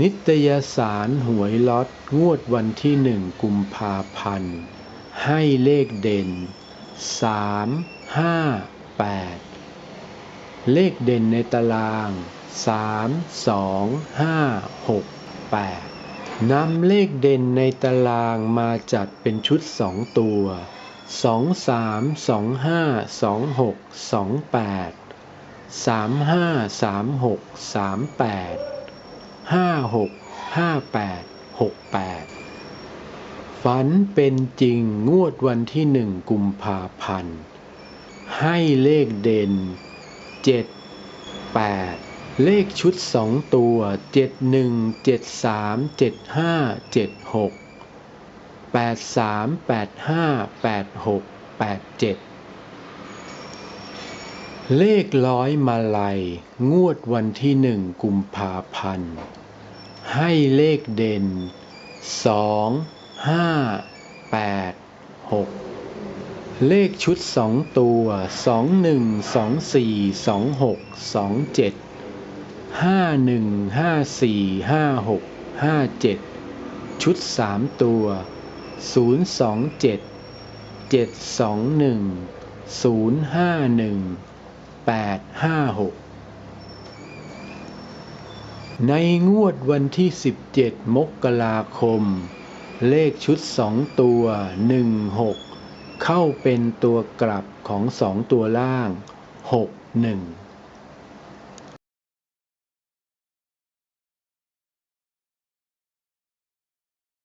นิตยสารหวยล็อตงวดวันที่หนึ่งกุมภาพันธ์ ให้เลขเด่นสามห้าแปดเลขเด่นในตารางสามสองห้าหกแปดนำเลขเด่นในตารางมาจัดเป็นชุดสองตัวสองสามสองห้าสอง ห้าหกห้าแปดหกแปดฝันเป็นจริงงวดวันที่หนึ่งกุมภาพันธ์ ให้เลขเด่นเจ็ดแปดเลขชุดสองตัวเจ็ดหนึ่งเจ็ดสามเจ็ดห้าเจ็ดหกแปดสามแปดห้าแปดหกแปดเจ็ด เลขร้อยมาลัย งวดวันที่หนึ่งกุมภาพันธ์ ให้เลขเด่นสองห้าแปดหกเลขชุดสองตัวสองหนึ่งสองสี่สองหกสองเจ็ดห้าหนึ่งห้าสี่ห้าหกห้าเจ็ดชุดสามตัวศูนย์สองเจ็ดเจ็ดสองหนึ่งศูนย์ห้าหนึ่ง แปดห้าหกในงวดวันที่ 17 มกราคม เลขชุดสองตัว 16 เข้าเป็นตัวกลับของสองตัวล่าง 6 1